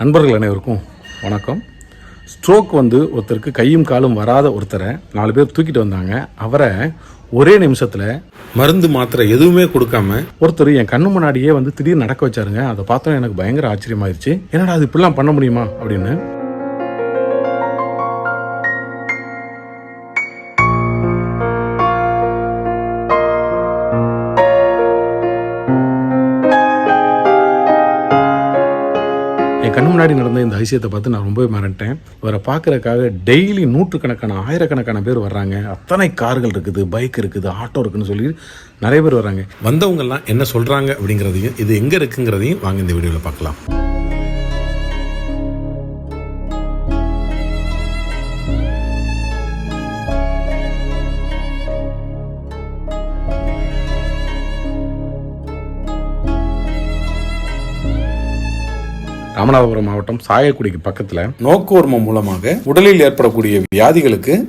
நண்பர்கள் அனைவருக்கும் வணக்கம். ஸ்ட்ரோக் வந்து ஒருத்தருக்கு கையும் காலும் வராத ஒருத்தரை நாலு பேர் தூக்கிட்டு வந்தாங்க. அவரை ஒரே நிமிஷத்தில் மருந்து மாத்திரை எதுவுமே கொடுக்காம ஒருத்தர் என் கண்ணு முன்னாடியே வந்து திடீர்னு நடக்க வச்சாருங்க. அதை பார்த்தோம் எனக்கு பயங்கர ஆச்சரியமாயிருச்சு. என்னடா அது இப்படிலாம் பண்ண முடியுமா? அப்படின்னு என் கண் முன்னாடி நடந்த இந்த அதிசயத்தை பார்த்து நான் ரொம்பவே மறந்துட்டேன் இவரை பார்க்கறக்காக டெய்லி நூற்றுக்கணக்கான ஆயிரக்கணக்கான பேர் வர்றாங்க. அத்தனை கார்கள் இருக்குது பைக் இருக்குது ஆட்டோ இருக்குன்னு சொல்லி நிறைய பேர் வர்றாங்க. வந்தவங்கெல்லாம் என்ன சொல்கிறாங்க அப்படிங்கிறதையும் இது எங்கே இருக்குங்கிறதையும் வாங்க இந்த வீடியோவில் பார்க்கலாம். ராமநாதபுரம் மாவட்டம் சாயக்குடிக்கு பக்கத்தில் நோக்குவர்மம் மூலமாக உடலில் ஏற்படக்கூடிய வியாதிகளுக்கு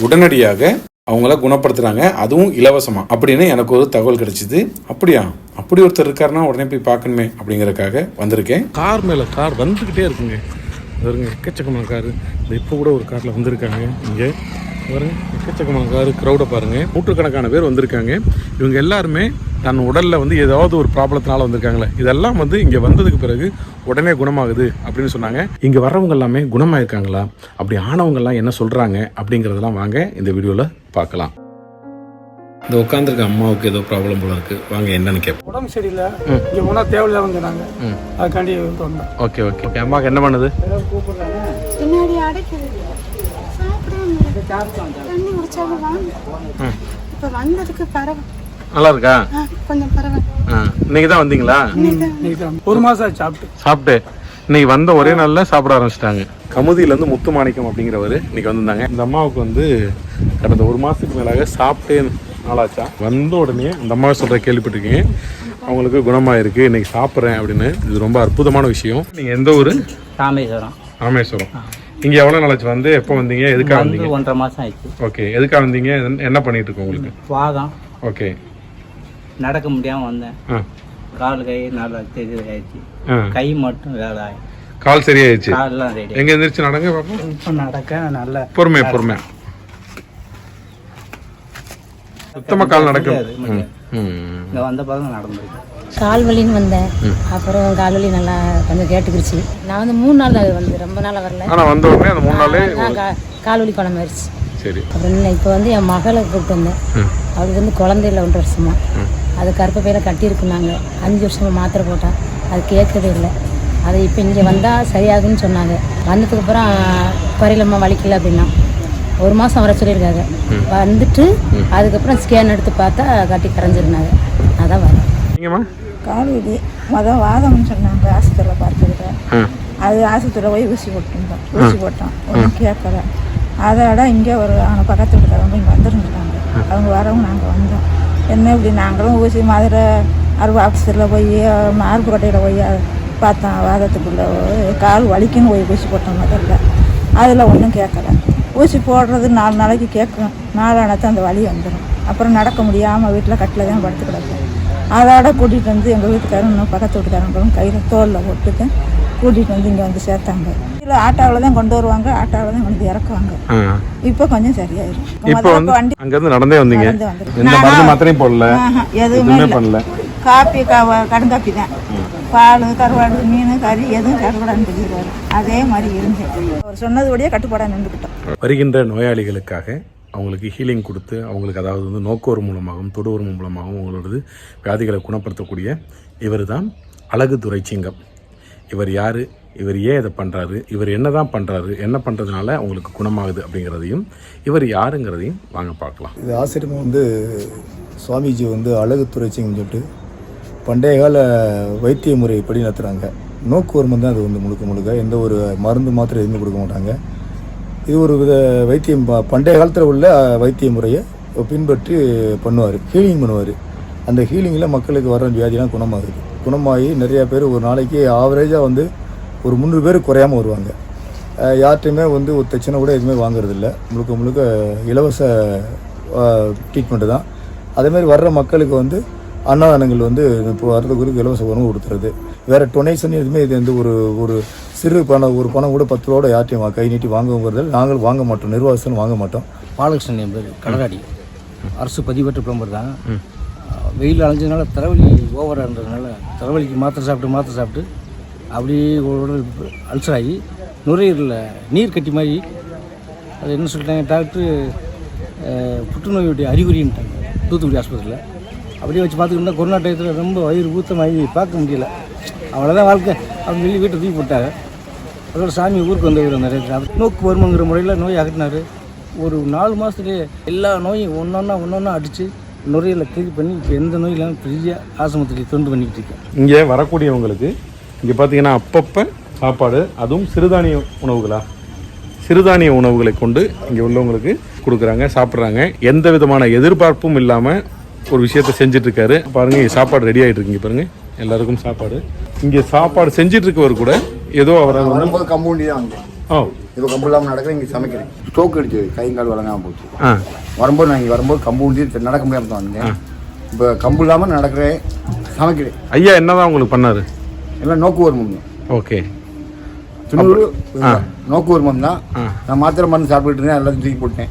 உடனடியாக அவங்கள குணப்படுத்துறாங்க. அதுவும் இலவசமா. அப்படின்னு எனக்கு ஒரு தகவல் கிடைச்சிது. அப்படியா? அப்படி ஒருத்தர் இருக்காருன்னா உடனே போய் பார்க்கணுமே அப்படிங்கறக்காக வந்திருக்கேன். கார் மேல கார் வந்துகிட்டே இருக்குங்க. வருங்க எக்கச்சக்கமான கார். இந்த இப்போ கூட ஒரு காரில் வந்திருக்காங்க. இங்கே பாருங்க எக்கச்சக்கமான கார் க்ரௌடை பாருங்க. நூற்றுக்கணக்கான பேர் வந்திருக்காங்க. இவங்க எல்லாருமே தன் உடலில் வந்து ஏதாவது ஒரு ப்ராப்ளத்தினால வந்திருக்காங்களே. இதெல்லாம் வந்து இங்கே வந்ததுக்கு பிறகு உடனே குணமாகுது அப்படின்னு சொன்னாங்க. இங்கே வர்றவங்க எல்லாமே குணமாயிருக்காங்களா? அப்படி ஆனவங்க எல்லாம் என்ன சொல்கிறாங்க அப்படிங்கிறதெல்லாம் வாங்க இந்த வீடியோவில் பார்க்கலாம். இந்த உட்காந்துருக்க அம்மாவுக்கு ஏதோ ப்ராப்ளம் போல இருக்கு. வாங்க என்னன்னு கேட்போம் உடம்பு சரியில்லை. இங்கே போனால் தேவையில்ல வந்துடுறாங்க அதுக்காண்டி ஓகே ஓகே. ஓகே அம்மாவுக்கு என்ன பண்ணுது? கூப்பிடுறாங்க. பின்னாடி அடைக்குது தண்ணி குடிச்சாலும் வாங்க இப்போ வந்ததுக்கு பரவ நல்லா இருக்கா ஆ, கொஞ்சம் இன்னைக்கு தான் வந்தீங்களா? இன்னைக்கு தான் ஒரு மாதம் ஆச்சு சாப்பிட்டு. சாப்பிட்டு. இன்னைக்கு வந்த ஒரே நாள்ல சாப்பிட ஆரம்பிச்சிட்டாங்க. கமுதியில இருந்து முத்து மாணிக்கம் அப்படிங்கிறவர் இன்னைக்கு வந்திருந்தாங்க. இந்த அம்மாவுக்கு வந்து கடந்த ஒரு மாசத்துக்கு மேலாக சாப்பிட்டே நாளாச்சா? வந்த உடனே இந்த அம்மாவை சொல்ற கேள்விப்பட்டிருக்கீங்க. அவங்களுக்கு குணமாயிருக்கு இன்னைக்கு சாப்பிட்றேன் அப்படின்னு. இது ரொம்ப அற்புதமான விஷயம். நீங்க எந்த ஊரு? ராமேஸ்வரம். ராமேஸ்வரம். இங்க எவ்வளவு நாளாச்சு? வந்து எப்போ வந்தீங்க? எதுக்காக வந்தீங்க? வந்து ஒன்றரை மாதம் ஆயிடுச்சு. ஓகே எதுக்காக வந்தீங்க? என்ன- பண்ணிட்டு இருக்கோம் உங்களுக்கு? வாதம் ஓகே நடக்க முடியாமல் வந்தேன். கால் கை நல்லா தெரிய ஆயிடுச்சு. கை மட்டும் வேலை ஆயிடுச்சு கால் சரியாயிடுச்சு? எங்க எந்திரிச்சு நடங்க பாப்போம் இப்போ நடக்க நல்ல பொறுமை பொறுமை. சுத்தமா கால் நடக்கும். இங்கே வந்த பிறகு நடந்திருக்கு. கால் வலின்னு வந்தேன் அப்புறம் கால் வலி நல்லா கொஞ்சம் கேட்டுக்கிருச்சு. நான் வந்து மூணு நாள் தான் வந்து ரொம்ப நாளாக வரல. ஆனா வந்த உடனே அந்த மூணு நாளே கால் வலி குணமாயிருச்சு சரி. அப்புறம் இப்போ வந்து என் மகளை கூப்பிட்டு வந்தேன். அவளுக்கு வந்து குழந்தை இல்லை ஒன்றரை வருஷமா. அது கருப்பை பையில கட்டியிருக்குனாங்க அஞ்சு வருஷமா மாத்திரை போட்டேன் அது கேட்கவே இல்லை. அது இப்போ இங்கே வந்தால் சரியாகுன்னு சொன்னாங்க. வந்ததுக்கு அப்புறம் குறையிலம்மா வலிக்கல அப்படின்னா. ஒரு மாதம் வர சொல்லியிருக்காங்க. வந்துட்டு அதுக்கப்புறம் ஸ்கேன் எடுத்து பார்த்தா கட்டி கரைஞ்சிருந்தாங்க. அதான் வரேன். நீங்கம்மா கால்வலி மொதல் வாதம்னு சொன்னாங்க ஆஸ்பத்திரியில் பார்த்துக்கிட்டேன். அது ஆஸ்பத்திரியில் போய் ஊசி போட்டுருந்தோம். ஊசி போட்டோம். ஒன்றும் கேட்கல. அதோட இங்கே ஒரு அவங்க பக்கத்து வீட்டுக்காரவங்க இங்கே வந்துருந்துருக்காங்க அவங்க வரவும் நாங்கள் வந்தோம். என்ன இப்படி நாங்களும் ஊசி மதுரை அறுவை ஆஃபீஸரில் போய் மார்பு கட்டையில் போய் பார்த்தோம். வாதத்துக்குள்ளே கால் வலிக்குன்னு போய் ஊசி போட்டோம் முதல்ல. அதில் ஒன்றும் கேட்கல. ஊசி போடுறது நாலு நாளைக்கு கேட்கும். நாளானத்து அந்த வலி வந்துடும் அப்புறம் நடக்க முடியாமல் வீட்டில் கட்டில் தான் படுத்து கிடக்கும் அதோட கூட்டிகிட்டு வந்து எங்கள் வீட்டுக்காரன் இன்னும் பக்கத்து வீட்டுக்காரங்களும் கையில் தோலில் போட்டுட்டு கூட்டிகிட்டு வந்து இங்கே வந்து சேர்த்தாங்க. இல்லை ஆட்டோவில் தான் கொண்டு வருவாங்க ஆட்டோவில் தான் கொண்டு வந்து இறக்குவாங்க. இப்போ கொஞ்சம் சரியாயிரும். இப்போ வந்து வண்டி அங்க இருந்து நடந்தே வந்தீங்க மருந்து போடல. எதுவுமே பண்ணல. காப்பி கடுங்காப்பி தான். பால் கருவாடு மீன் கறி எதுவும் சாப்பிடான்னு சொல்லிடுவாரு அதே மாதிரி இருந்தேன் அவர் சொன்னதுபடியே கட்டுப்பாடாக நின்றுக்கிட்டோம். வருகின்ற நோயாளிகளுக்காக அவங்களுக்கு ஹீலிங் கொடுத்து அவங்களுக்கு அதாவது வந்து நோக்கோர் மூலமாகவும் தொடுவோர் மூலமாகவும் அவங்களோடது வியாதிகளை குணப்படுத்தக்கூடிய இவர் தான் அழகு துரைச்சிங்கம். இவர் யார்? இவர் ஏன் இதை பண்ணுறாரு இவர் என்ன தான் பண்ணுறாரு என்ன பண்ணுறதுனால அவங்களுக்கு குணமாகுது அப்படிங்கிறதையும் இவர் யாருங்கிறதையும் வாங்க பார்க்கலாம். இது ஆசிரியமும் வந்து சுவாமிஜி வந்து அழகு துறைச்சிங்கன்னு சொல்லிட்டு பண்டைய கால வைத்திய முறைப்படி நடத்துகிறாங்க நோக்குவர்மம் தான் அது வந்து முழுக்க முழுக்க. எந்த ஒரு மருந்து மாத்திரை எதுவுமே கொடுக்க மாட்டாங்க. இது ஒரு வித வைத்தியம் பண்டைய காலத்தில் உள்ள வைத்திய முறையை பின்பற்றி பண்ணுவார் ஹீலிங் பண்ணுவார். அந்த ஹீலிங்கில் மக்களுக்கு வர வியாதிலாம் குணமாகுது. குணமாகி நிறையா பேர் ஒரு நாளைக்கு ஆவரேஜாக வந்து ஒரு முந்நூறு பேர் குறையாமல் வருவாங்க. யார்கிட்டையுமே வந்து ஒரு தச்சனை கூட எதுவுமே வாங்குறதில்ல. முழுக்க முழுக்க இலவச ட்ரீட்மெண்ட்டு தான். அதேமாதிரி வர்ற மக்களுக்கு வந்து அன்னதானங்கள் வந்து இப்போ வரதுக்கு இலவச உணவு கொடுத்துறது. வேற டொனேஷன் எதுவுமே இது வந்து ஒரு ஒரு சிறு பணம் ஒரு பணம் கூட பத்து ரூபா யார்ட்டையும் கை நீட்டி வாங்குங்கிறது நாங்கள் வாங்க மாட்டோம் நிர்வாகத்தில் வாங்க மாட்டோம். பாலகிருஷ்ணன் என் பேர் கடலாடி அரசு பதிவு பிளம்பர் தான். வெயில் அலைஞ்சதுனால தலைவலி ஓவராக இருந்ததுனால தலைவலிக்கு மாத்திரை சாப்பிட்டு மாத்திரை சாப்பிட்டு அப்படியே உடல் அல்சர் ஆகி நுரையீரலில் நீர் கட்டி மாதிரி அது என்ன சொல்லிட்டாங்க டாக்டரு புற்றுநோயுடைய அறிகுறின்ட்டாங்க. தூத்துக்குடி ஆஸ்பத்திரியில் அப்படியே வச்சு பார்த்துக்கிட்டோம்னா கொரோனா டயத்தில் ரொம்ப வயிறு ஊத்தமாகி பார்க்க முடியல. அவ்வளோதான் வாழ்க்கை. அப்படின்னு சொல்லி வீட்டை தூக்கி போட்டாங்க அதோட சாமி ஊருக்கு வந்தவர் நிறைய நோக்கு வருமங்கிற முறையில் நோய் அகட்டினார் ஒரு நாலு மாதத்துலேயே எல்லா நோயும் ஒன்றொன்னா ஒன்றொன்னா அடித்து நுரையில் கிளி பண்ணி இப்போ எந்த நோய் இல்லாமல் ஃப்ரீயாக ஆசிரமத்துக்கு தொண்டு பண்ணிக்கிட்டு இருக்கேன். இங்கே வரக்கூடியவங்களுக்கு இங்கே பார்த்தீங்கன்னா அப்பப்போ சாப்பாடு அதுவும் சிறுதானிய உணவுகளா? சிறுதானிய உணவுகளை கொண்டு இங்கே உள்ளவங்களுக்கு கொடுக்குறாங்க சாப்பிட்றாங்க. எந்த விதமான எதிர்பார்ப்பும் இல்லாமல் ஒரு விஷயத்த செஞ்சுட்டு இருக்காரு பாருங்க இங்க சாப்பாடு ரெடி ஆகிட்டு இருக்குங்க பாருங்க. எல்லாருக்கும் சாப்பாடு. இங்கே சாப்பாடு செஞ்சுட்டு இருக்கவர் கூட ஏதோ அவரை வரும்போது கம்பவுண்டி தான் வந்தேன் ஓ. இப்போ கம்பு இல்லாமல் நடக்கிறேன் இங்கே சமைக்கிறேன். ஸ்ட்ரோக் அடிச்சு கை கால் வழங்காமல் போச்சு. ஆ. வரும்போது நான் இங்கே வரும்போது கம்பவுண்டி நடக்க முடியாமல் தான் வந்தேன். இப்போ கம்பு இல்லாமல் நடக்கிறேன் சமைக்கிறேன். ஐயா என்னதான் உங்களுக்கு பண்ணாரு? எல்லாம் நோக்கு வருமம் தான். ஓகே. துண்ணூறு நோக்கு வருமம் தான். நான் மாத்திரை மருந்து சாப்பிட்டுட்டு இருந்தேன் எல்லாத்தையும் தூக்கி போட்டேன்.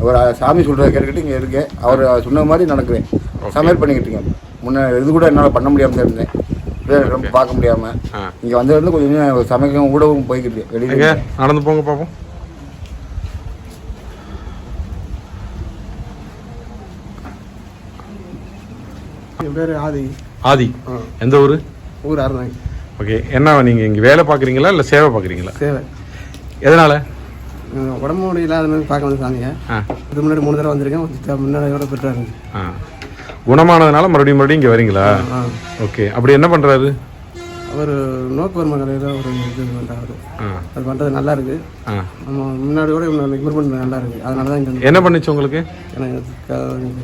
அவர் சாமி சொல்கிறத கேட்டுக்கிட்டு இங்கே இருக்கேன். அவர் சொன்ன மாதிரி நடக்கிறேன். சமையல் பண்ணிக்கிட்டு இருக்கேன். முன்ன இது கூட என்னால் பண்ண முடியாமல் தான் இருந்தேன். வேற ரொம்ப பார்க்க முடியாமல் இங்கே வந்ததுலேருந்து கொஞ்சம் சமைக்க ஊடகம் போய்கிட்டு வெளியே நடந்து போங்க பார்ப்போம் என் பேர் ஆதி. ஆதி. எந்த ஊர்? ஊர் அறந்தாங்க ஓகே என்ன நீங்கள் இங்கே வேலை பார்க்குறீங்களா இல்லை சேவை பார்க்குறீங்களா? சேவை. எதனால்? உடம்பு முடியல அது மாதிரி பார்க்க வந்து சாமிங்க இதுக்கு முன்னாடி மூணு தடவை வந்திருக்கேன் இருந்துச்சு ஆ. குணமானதுனால மறுபடியும் மறுபடியும் இங்கே வரீங்களா? ஆ ஓகே அப்படி என்ன பண்ணுறாரு அவர் நோக்கு வருமா கலையில் ஒரு இது பண்ணுறாரு ஆ. அது பண்ணுறது நல்லா இருக்கு. ஆ. நம்ம முன்னாடியோட இம்ப்ரூவ்மெண்ட் நல்லா இருக்கு. அதனால தான் இங்கே என்ன பண்ணுச்சு உங்களுக்கு? எனக்கு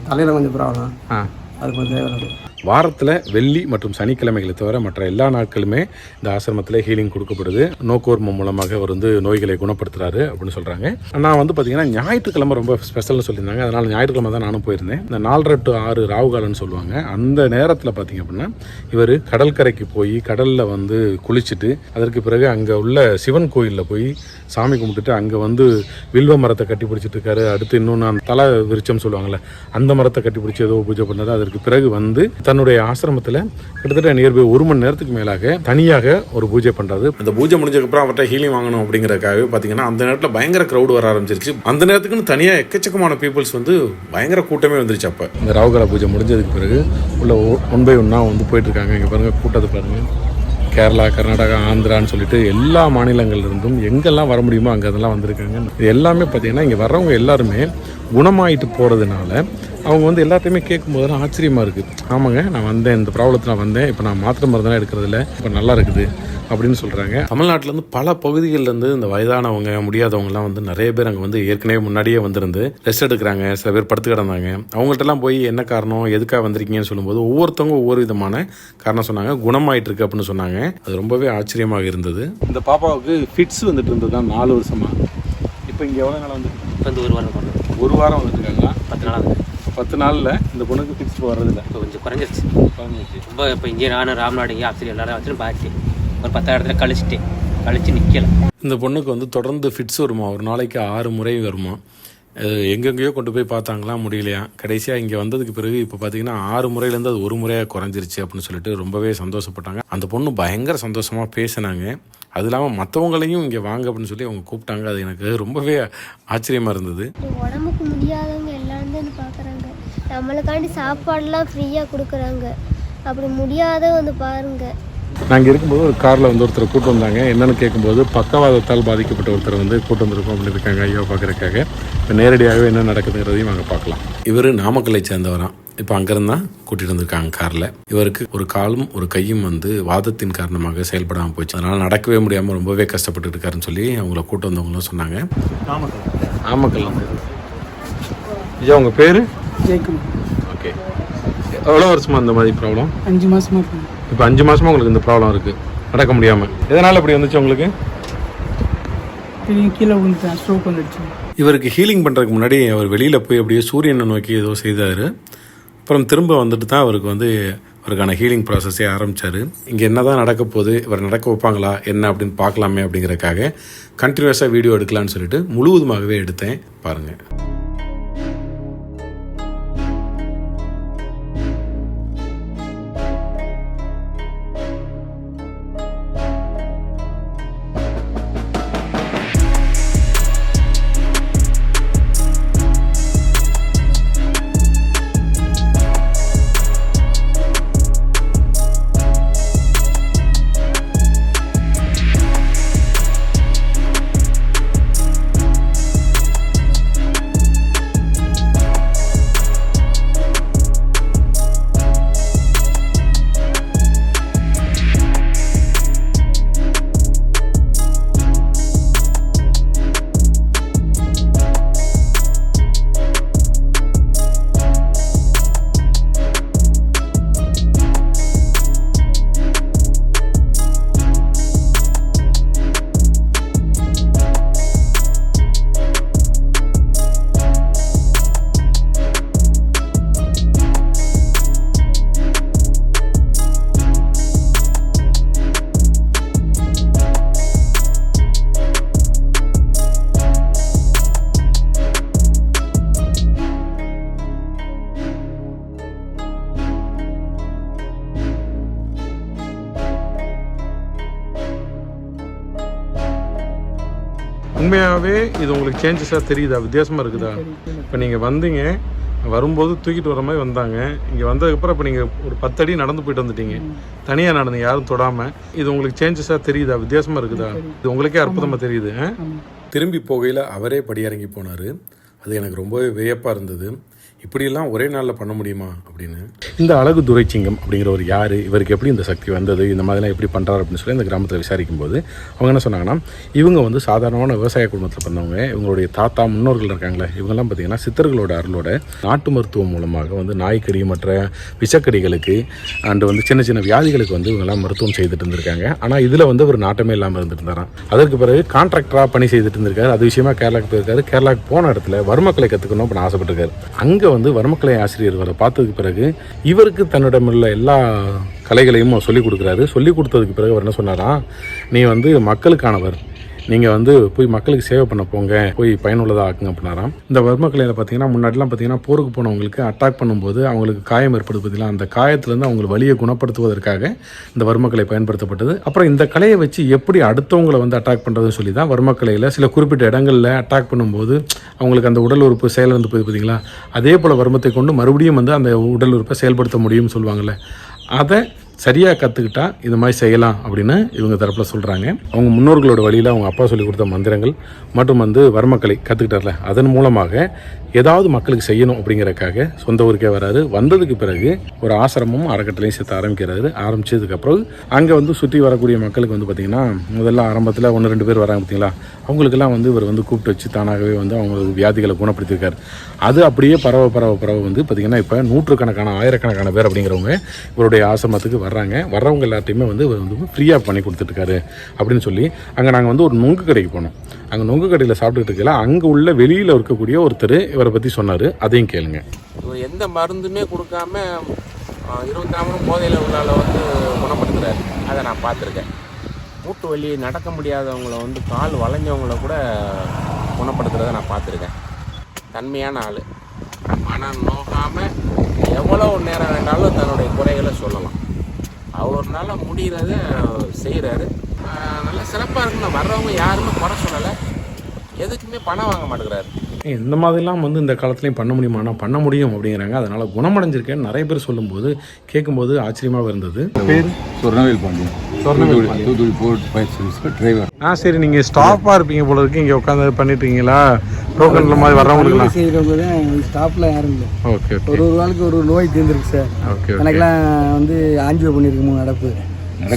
தலையில் கொஞ்சம் ப்ராப்ளம் ஆ. அது கொஞ்சம் தேவையில்லை. வாரத்தில் வெள்ளி மற்றும் சனிக்கிழமைகளை தவிர மற்ற எல்லா நாட்களுமே இந்த ஆசிரமத்தில் ஹீலிங் கொடுக்கப்படுது. நோக்கோர்மம் மூலமாக அவர் வந்து நோய்களை குணப்படுத்துறாரு அப்படின்னு சொல்கிறாங்க நான் வந்து பார்த்தீங்கன்னா ஞாயிற்றுக்கிழமை ரொம்ப ஸ்பெஷல்னு சொல்லியிருந்தாங்க. அதனால் ஞாயிற்றுக்கிழமை தான் நானும் போயிருந்தேன். இந்த நாலரை டு ஆறு ராவுகாலன்னு சொல்லுவாங்க. அந்த நேரத்தில் பார்த்தீங்க அப்படின்னா இவர் கடற்கரைக்கு போய் கடலில் வந்து குளிச்சுட்டு அதற்கு பிறகு அங்கே உள்ள சிவன் கோயிலில் போய் சாமி கும்பிட்டுட்டு அங்கே வந்து வில்வ மரத்தை கட்டி பிடிச்சிட்டு இருக்காரு. அடுத்து இன்னொன்று அந்த தலை விருச்சம் சொல்லுவாங்கள்ல அந்த மரத்தை கட்டி பிடிச்சி ஏதோ பூஜை பண்ணார். அதற்கு பிறகு வந்து தன்னுடைய ஆசிரமத்தில் கிட்டத்தட்ட நியர்பை ஒரு மணி நேரத்துக்கு மேலாக தனியாக ஒரு பூஜை பண்ணுறாரு அந்த பூஜை முடிஞ்சதுக்கப்புறம் அவர்கிட்ட ஹீலிங் வாங்கணும் அப்படிங்கிறதுக்காகவே பார்த்தீங்கன்னா அந்த நேரத்தில் பயங்கர க்ரௌட் வர ஆரம்பிச்சிருச்சு. அந்த நேரத்துக்குன்னு தனியாக எக்கச்சக்கமான பீப்புள்ஸ் வந்து பயங்கர கூட்டமே வந்துருச்சு அப்போ. இந்த ராவுகால பூஜை முடிஞ்சதுக்கு பிறகு உள்ள ஒன் பை ஒன்னா வந்து போயிட்டு இருக்காங்க இங்கே பாருங்க கூட்டத்தை பாருங்க. கேரளா கர்நாடகா ஆந்திரான்னு சொல்லிட்டு எல்லா மாநிலங்கள்ல இருந்தும் எங்கெல்லாம் வர முடியுமோ அங்கே அதெல்லாம் வந்திருக்காங்க. இது எல்லாமே பார்த்தீங்கன்னா இங்கே வர்றவங்க எல்லாருமே குணமாயிட்டு போகிறதுனால அவங்க வந்து எல்லாத்தையுமே கேட்கும் போதெல்லாம் ஆச்சரியமாக இருக்குது ஆமாங்க நான் வந்தேன் இந்த ப்ராப்ளத்தில் நான் வந்தேன் இப்போ நான் மாத்திரை மருந்தெல்லாம் எடுக்கிறதில்ல இப்போ நல்லா இருக்குது அப்படின்னு சொல்கிறாங்க தமிழ்நாட்டிலேருந்து பல பகுதிகள்லேருந்து இந்த வயதானவங்க முடியாதவங்கலாம் வந்து நிறைய பேர் அங்கே வந்து ஏற்கனவே முன்னாடியே வந்திருந்து ரெஸ்ட் எடுக்கிறாங்க சில பேர் படுத்து கிடந்தாங்க. அவங்கள்ட்டலாம் போய் என்ன காரணம் எதுக்காக வந்திருக்கீங்கன்னு சொல்லும்போது ஒவ்வொருத்தவங்க ஒவ்வொரு விதமான காரணம் சொன்னாங்க குணமாயிட்டு இருக்கு அப்படின்னு சொன்னாங்க. அது ரொம்பவே ஆச்சரியமாக இருந்தது. இந்த பாப்பாவுக்கு ஃபிட்ஸ் வந்துட்டு இருந்தது தான் நாலு வருஷமா. இப்போ இங்கே எவ்வளோ நாள் வந்து இப்போ வந்து ஒரு வாரம் ஒரு வாரம் வந்துருக்காங்களா? பத்து நாள் பத்து நாளில் இந்த பொண்ணுக்கு ஃபிட்ஸ் வர்றதில்ல. இப்போ கொஞ்சம் குறைஞ்சிருச்சு. ரொம்ப இப்போ இங்கே நானும் ராம்நாடு இங்கே ஆப்சரி எல்லாரும் வச்சுட்டு பார்த்து ஒரு பத்தாயிரம் இடத்துல கழிச்சிட்டேன் கழிச்சு நிற்கல இந்த பொண்ணுக்கு வந்து தொடர்ந்து ஃபிட்ஸ் வருமா? ஒரு நாளைக்கு ஆறு முறை வருமா? எங்கெங்கேயோ கொண்டு போய் பார்த்தாங்களா? முடியலையா? கடைசியாக இங்கே வந்ததுக்கு பிறகு இப்போ பார்த்தீங்கன்னா ஆறு முறையிலேருந்து அது ஒரு முறையாக குறைஞ்சிருச்சு அப்படின்னு சொல்லிட்டு ரொம்பவே சந்தோஷப்பட்டாங்க. அந்த பொண்ணு பயங்கர சந்தோஷமாக பேசினாங்க. அது இல்லாமல் மற்றவங்களையும் இங்கே வாங்க அப்படின்னு சொல்லி அவங்க கூப்பிட்டாங்க. அது எனக்கு ரொம்பவே ஆச்சரியமாக இருந்தது. உடம்புக்கு பார்க்குறாங்க நம்மளுக்காண்டி சாப்பாடுலாம் ஃப்ரீயாக கொடுக்குறாங்க. அப்படி முடியாத வந்து பாருங்கள் நாங்கள் இருக்கும்போது ஒரு காரில் வந்து ஒருத்தர் கூட்டு வந்தாங்க. என்னன்னு கேட்கும்போது பக்கவாதத்தால் பாதிக்கப்பட்ட ஒருத்தர் வந்து கூட்டு வந்திருக்கோம் அப்படின்னு இருக்காங்க ஐயா பார்க்குறக்காக இப்போ நேரடியாகவே என்ன நடக்குதுங்கிறதையும் நாங்கள் பார்க்கலாம். இவர் நாமக்கல்லை சேர்ந்தவராம் இப்போ அங்கேருந்து தான் கூட்டிகிட்டு வந்திருக்காங்க காரில் இவருக்கு ஒரு காலும் ஒரு கையும் வந்து வாதத்தின் காரணமாக செயல்படாமல் போச்சு. அதனால் நடக்கவே முடியாமல் ரொம்பவே கஷ்டப்பட்டு இருக்காருன்னு சொல்லி அவங்கள கூட்டு வந்தவங்களும் சொன்னாங்க. நாமக்கல். வந்து ஐயா உங்கள் பேர்? ஜெயிக்கும் ஓகே எவ்வளோ வருஷமா இந்த மாதிரி ப்ராப்ளம் அஞ்சு மாசமா இருக்கு. இப்போ அஞ்சு மாசமா உங்களுக்கு இந்த ப்ராப்ளம் இருக்கு. நடக்க முடியாம. எதனால இப்படி வந்துச்சு உங்களுக்கு? கீழே விழுந்துட்டேன். ஸ்ட்ரோக் வந்துடுச்சு. இவருக்கு ஹீலிங் பண்றதுக்கு முன்னாடி அவர் வெளியில போய் அப்படியே சூரியனை நோக்கி ஏதோ செய்தாரு. அப்புறம் திரும்ப வந்துட்டு தான் அவருக்கு வந்து அவருக்கான ஹீலிங் ப்ராசஸே ஆரம்பித்தார் இங்கே என்ன தான் நடக்க போகுது இவர் நடக்க வைப்பாங்களா என்ன அப்படின்னு பார்க்கலாமே அப்படிங்கிறக்காக கண்டினியூஸாக வீடியோ எடுக்கலாம்னு சொல்லிட்டு முழுவதுமாகவே எடுத்தேன். பாருங்கள் உண்மையாகவே இது உங்களுக்கு சேஞ்சஸாக தெரியுதா? வித்தியாசமாக இருக்குதா? இப்போ நீங்கள் வந்தீங்க வரும்போது தூக்கிட்டு வர மாதிரி வந்தாங்க. இங்கே வந்ததுக்கப்புறம் இப்போ நீங்கள் ஒரு பத்தடி நடந்து போயிட்டு வந்துட்டீங்க. தனியாக நடந்து யாரும் தொடாமல் இது உங்களுக்கு சேஞ்சஸாக தெரியுதா? வித்தியாசமாக இருக்குதா? இது உங்களுக்கே அற்புதமாக தெரியுது? திரும்பி போகையில் அவரே படியிறங்கி போனார். அது எனக்கு ரொம்பவே வியப்பாக இருந்தது. இப்படியெல்லாம் ஒரே நாளில் பண்ண முடியுமா அப்படின்னு. இந்த அழகு துரைச்சிங்கம் அப்படிங்கிற ஒரு யார் இவருக்கு எப்படி இந்த சக்தி வந்தது இந்த மாதிரிலாம் எப்படி பண்ணுறாரு அப்படின்னு சொல்லி இந்த கிராமத்தில் விசாரிக்கும் போது அவங்க என்ன சொன்னாங்கன்னா இவங்க வந்து சாதாரணமான விவசாய குடும்பத்தில் பிறந்தவங்க இவங்களுடைய தாத்தா முன்னோர்கள் இருக்காங்களே இவங்கெல்லாம் பார்த்தீங்கன்னா சித்தர்களோட அருளோட நாட்டு மருத்துவம் மூலமாக வந்து நாய்க்கறி மற்ற விஷக்கடிகளுக்கு அண்டு வந்து சின்ன சின்ன வியாதிகளுக்கு வந்து இவங்கெல்லாம் மருத்துவம் செய்துட்டு இருந்திருக்காங்க. ஆனால் இதில் வந்து ஒரு நாட்டமே இல்லாமல் இருந்துட்டு இருந்தாராம் அதற்கு பிறகு கான்ட்ராக்டராக பணி செய்துட்டு இருந்திருக்காரு. அது விஷயமா கேரளாவுக்கு போயிருக்காரு. கேரளாவுக்கு போன இடத்துல வர்மக்கலை கற்றுக்கணும் அப்படின்னு ஆசைப்பட்டிருக்காரு. அங்கே வந்து வர்மக்கலை ஆசிரியர் வர பார்த்ததுக்கு பிறகு இவருக்கு தன்னிடமுள்ள எல்லா கலைகளையும் சொல்லிக் கொடுக்குறாரு. சொல்லிக் கொடுத்ததுக்கு பிறகு அவர் என்ன சொன்னாராம் நீ வந்து மக்களுக்கானவர். நீங்கள் வந்து போய் மக்களுக்கு சேவை பண்ண போங்க போய் பயனுள்ளதாக ஆக்குங்க அப்படின்னாராம். இந்த வர்மக்கலையில் பார்த்தீங்கன்னா முன்னாடிலாம் பார்த்தீங்கன்னா போருக்கு போனவங்களுக்கு அட்டாக் பண்ணும்போது அவங்களுக்கு காயம் ஏற்படுது பார்த்தீங்களா அந்த காயத்துலேருந்து அவங்க வழியை குணப்படுத்துவதற்காக இந்த வர்மக்கலை பயன்படுத்தப்பட்டது. அப்புறம் இந்த கலையை வச்சு எப்படி அடுத்தவங்களை வந்து அட்டாக் பண்ணுறதுன்னு சொல்லி தான் வர்மக்கலையில் சில குறிப்பிட்ட இடங்களில் அட்டாக் பண்ணும்போது அவங்களுக்கு அந்த உடல் உறுப்பு செயலிருந்து போய் பார்த்தீங்களா அதே போல் வர்மத்தை கொண்டு மறுபடியும் வந்து அந்த உடல் உறுப்பை செயல்படுத்த முடியும்னு சொல்லுவாங்கள்ல அதை சரியாக கற்றுக்கிட்டா இது மாதிரி செய்யலாம் அப்படின்னு இவங்க தரப்பில் சொல்கிறாங்க அவங்க முன்னோர்களோட வழியில் அவங்க அப்பா சொல்லி கொடுத்த மந்திரங்கள் மற்றும் வந்து வர்மக்கலை கற்றுக்கிட்டார்ல அதன் மூலமாக ஏதாவது மக்களுக்கு செய்யணும் அப்படிங்கிறக்காக சொந்த ஊருக்கே வராரு. வந்ததுக்கு பிறகு ஒரு ஆசிரமமும் அறக்கட்டளையும் சேர்த்து ஆரம்பிக்கிறாரு. ஆரம்பிச்சதுக்கப்புறம் அங்கே வந்து சுற்றி வரக்கூடிய மக்களுக்கு வந்து பார்த்திங்கன்னா முதல்ல ஆரம்பத்தில் ஒன்று ரெண்டு பேர் வராங்க பார்த்திங்களா அவங்களுக்கெல்லாம் வந்து இவர் வந்து கூப்பிட்டு வச்சு தானாகவே வந்து அவங்களுக்கு வியாதிகளை குணப்படுத்தியிருக்காரு. அது அப்படியே பரவ பரவ பரவ வந்து பார்த்திங்கன்னா இப்போ நூற்றுக்கணக்கான ஆயிரக்கணக்கான பேர் அப்படிங்கிறவங்க இவருடைய ஆசிரமத்துக்கு வர்றாங்க. வர்றவங்க எல்லாத்தையுமே வந்து இவர் வந்து ஃப்ரீயாக பண்ணி கொடுத்துட்ருக்காரு அப்படின்னு சொல்லி அங்கே நாங்கள் வந்து ஒரு நுங்கு கடைக்கு போனோம். அங்கே நொங்கு கடையில் சாப்பிட்டுட்டு இருக்கல அங்கே உள்ள வெளியில் இருக்கக்கூடிய ஒருத்தர் இவரை பற்றி சொன்னார். அதையும் கேளுங்க. இவர் எந்த மருந்துமே கொடுக்காம இருபத்தாமரும் போதையில் உள்ளால வந்து குணப்படுத்துறாரு. அதை நான் பார்த்துருக்கேன். மூட்டு வலி நடக்க முடியாதவங்கள வந்து கால் வளைஞ்சவங்கள கூட குணப்படுத்துறதை நான் பார்த்துருக்கேன். தன்மையான ஆள். ஆனால் நோகாமல் எவ்வளோ நேரம் வேண்டாலும் தன்னுடைய குறைகளை சொல்லலாம். அவர்னால முடிகிறத செய்கிறாரு நல்லா சிறப்பாக இருக்குன்னு வர்றவங்க யாருமே குறை சொல்லலை. எதுக்குமே பணம் வாங்க மாட்டேங்கிறாரு. இந்த மாதிரிலாம் வந்து இந்த காலத்துலையும் பண்ண முடியுமானா பண்ண முடியும் அப்படிங்கிறாங்க. அதனால் குணமடைஞ்சிருக்கேன்னு நிறைய பேர் சொல்லும்போது கேட்கும்போது ஆச்சரியமாக இருந்தது. பேர் சொர்ணவேல் பாண்டியன். தூத்துக்குடி போர்ட் டிரைவர் ஆ சரி நீங்கள் ஸ்டாஃபாக இருப்பீங்க போல இருக்கு. இங்கே உட்காந்து பண்ணிட்டீங்களா? டோக்கன்ல மாதிரி வர்றவங்களுக்குலாம். செய்கிறவங்க தான் ஸ்டாஃப்ல யாரும் இல்லை. Okay okay. ஒரு ஒரு ஆளுக்கு ஒரு நோய் தீர்ந்துருக்கு சார். ஓகே எனக்கெல்லாம் வந்து ஆஞ்சியோ பண்ணியிருக்கு மூணு நடப்பு.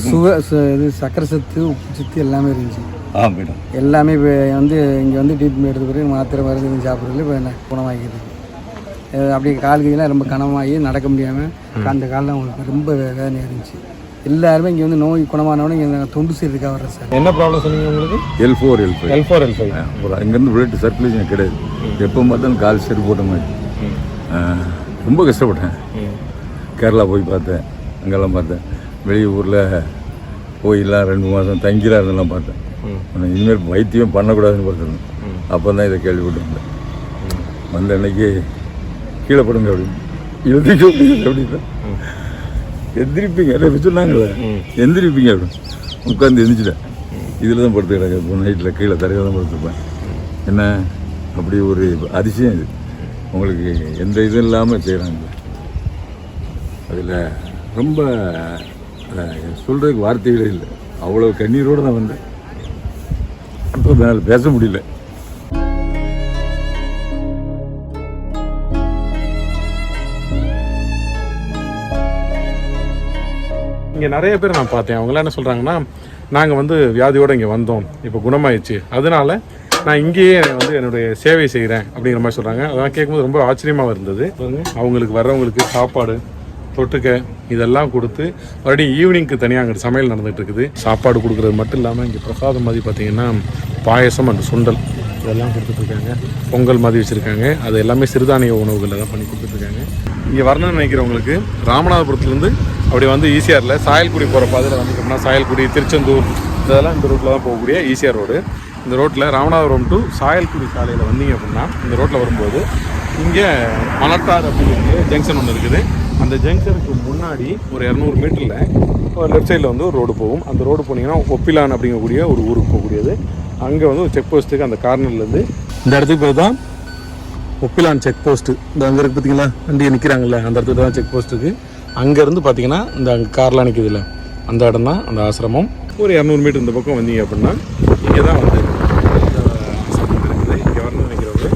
சுக சு- இது சக்கரை சத்து உப்பு சத்து எல்லாமே இருந்துச்சு. ஆ மேடம். எல்லாமே இப்போ வந்து இங்கே வந்து ட்ரீட்மெண்ட் எடுத்த பிறகு மாத்திரை மருந்து சாப்பிட்றதுல இப்போ என்ன குணமாகிடுது அஹ் அப்படியே கால் கையெல்லாம் ரொம்ப கனமாகி நடக்க முடியாமல் அந்த காலில் அவங்களுக்கு ரொம்ப வேதனையாக இருந்துச்சு. எல்லாருமே இங்கே வந்து நோய் குணமானவனே இங்கே தொண்டு செய்யறதுக்காக வர்றேன் சார். என்ன ப்ராப்ளம் சொன்னீங்க உங்களுக்கு? L four L five L four L five ஒரு அங்கேருந்து பிளட் சர்க்குலேஷன் கிடையாது. எப்போ பார்த்தாலும் கால் செருப்பு போட்ட மாதிரி. ரொம்ப கஷ்டப்பட்டேன். கேரளா போய் பார்த்தேன் அங்கெல்லாம் பார்த்தேன். வெளியூரில் போயெல்லாம் ரெண்டு மாதம் தங்கிலாம் இருந்தெல்லாம் பார்த்தேன். ஆனால் இனிமேல் வைத்தியம் பண்ணக்கூடாதுன்னு பார்த்துருந்தேன் அப்போ தான் இதை கேள்விப்பட்டு வந்தேன் வந்த அன்னைக்கு கீழே படுங்க அப்படின்னு எழுதிக்க முடியாது அப்படின்னு எந்திரிப்பீங்க. இல்லை சொன்னாங்களே. எந்திரிப்பீங்க அப்படின்னு உட்காந்து எந்திரிச்சிட்டேன். இதில் தான் படுத்து கிடக்கு இப்போ நைட்டில் கீழே தரையில் தான் படுத்துருப்பேன். என்ன? அப்படி ஒரு அதிசயம் இது. உங்களுக்கு எந்த இதுவும் இல்லாமல் செய்கிறாங்க அதில் ரொம்ப சொல்கிறதுக்கு வார்த்தைகளே இல்லை. அவ்வளோ கண்ணீரோடு தான் வந்தேன். இப்போ என்னால் பேச முடியல. இங்கே நிறைய பேர் நான் பார்த்தேன். அவங்களாம் என்ன சொல்கிறாங்கன்னா நாங்கள் வந்து வியாதியோடு இங்கே வந்தோம். இப்போ குணமாயிடுச்சு. அதனால நான் இங்கேயே வந்து என்னுடைய சேவை செய்கிறேன் அப்படிங்கிற மாதிரி சொல்கிறாங்க அதெல்லாம் கேட்கும்போது ரொம்ப ஆச்சரியமாக இருந்தது. அவங்களுக்கு வர்றவங்களுக்கு சாப்பாடு தொட்டுக்க இதெல்லாம் கொடுத்து மறுபடியும் ஈவினிங்க்கு தனியாக அங்கே சமையல் நடந்துகிட்டு இருக்குது சாப்பாடு கொடுக்குறது மட்டும் இல்லாமல் இங்கே பிரசாதம் மாதிரி பார்த்தீங்கன்னா பாயசம் அண்ட் சுண்டல் இதெல்லாம் கொடுத்துட்ருக்காங்க. பொங்கல் மாதிரி வச்சுருக்காங்க. அது எல்லாமே சிறுதானிய உணவுகள் தான் பண்ணி கொடுத்துட்ருக்காங்க. இங்கே வரணும்னு நினைக்கிறவங்களுக்கு ராமநாதபுரத்துலேருந்து அப்படி வந்து ஈசிஆரில் சாயல்குடி போகிற பாதையில் வந்துட்டோம்னா சாயல்குடி திருச்செந்தூர் இதெல்லாம் இந்த ரூட்டில் தான் போகக்கூடிய ஈசிஆர் ரோடு இந்த ரோட்டில் ராமநாதபுரம் டு சாயல்குடி சாலையில் வந்தீங்க அப்படின்னா இந்த ரோட்டில் வரும்போது இங்கே மலட்டார் அப்படின்னு ஜங்ஷன் ஒன்று இருக்குது. அந்த ஜங்ஷனுக்கு முன்னாடி ஒரு இரநூறு மீட்டரில் லெஃப்ட் சைடில் வந்து ஒரு ரோடு போகும். அந்த ரோடு போனீங்கன்னா ஒப்பிலான் அப்படிங்கக்கூடிய ஒரு ஊருக்கு போகக்கூடியது. அங்கே வந்து ஒரு செக் போஸ்ட்டுக்கு அந்த கார்னர்லேருந்து இந்த இடத்துக்கு போய் தான் ஒப்பிலான் செக் போஸ்ட்டு இந்த அங்கே இருக்கு பார்த்தீங்களா வண்டியை நிற்கிறாங்கல்ல அந்த இடத்துக்கு தான் செக் போஸ்ட்டுக்கு அங்கேருந்து பார்த்தீங்கன்னா இந்த அங்கே கார்லாம் நிற்குதுல்ல அந்த இடம் தான் அந்த ஆசிரமம். ஒரு இரநூறு மீட்டர் இந்த பக்கம் வந்தீங்க அப்படின்னா இங்கே தான் வந்து இருக்குது. இங்கே வரணும்னு நினைக்கிறவங்க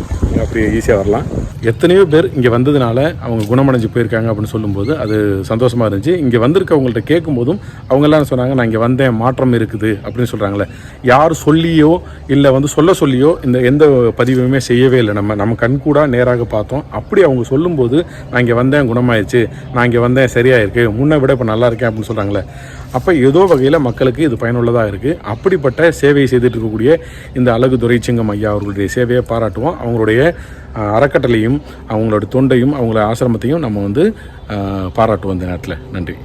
அப்படியே ஈஸியாக வரலாம். எத்தனையோ பேர் இங்கே வந்ததுனால அவங்க குணமடைஞ்சு போயிருக்காங்க அப்படின்னு சொல்லும்போது அது சந்தோஷமாக இருந்துச்சு. இங்கே வந்திருக்கவங்கள்ட்ட கேட்கும்போதும் அவங்கெல்லாம் சொன்னாங்க நான் இங்கே வந்தேன் மாற்றம் இருக்குது அப்படின்னு சொல்கிறாங்களே யார் சொல்லியோ இல்லை வந்து சொல்ல சொல்லியோ இந்த எந்த பதிவுமே செய்யவே இல்லை. நம்ம நம்ம கண்கூடாக நேராக பார்த்தோம். அப்படி அவங்க சொல்லும்போது நான் இங்கே வந்தேன் குணமாயிடுச்சு நான் இங்கே வந்தேன் சரியாயிருக்கு. முன்னை விட இப்போ நல்லா இருக்கேன் அப்படின்னு சொல்கிறாங்களே அப்போ ஏதோ வகையில் மக்களுக்கு இது பயனுள்ளதாக இருக்குது அப்படிப்பட்ட சேவையை செய்துட்டு இருக்கக்கூடிய இந்த அழகு துரைச்சிங்கம் ஐயா அவர்களுடைய சேவையை பாராட்டுவோம். அவங்களுடைய அறக்கட்டளையும் அவங்களோட தொண்டையும் அவங்களோட ஆசிரமத்தையும் நம்ம வந்து பாராட்டுவோம் இந்த நேரத்தில். நன்றி.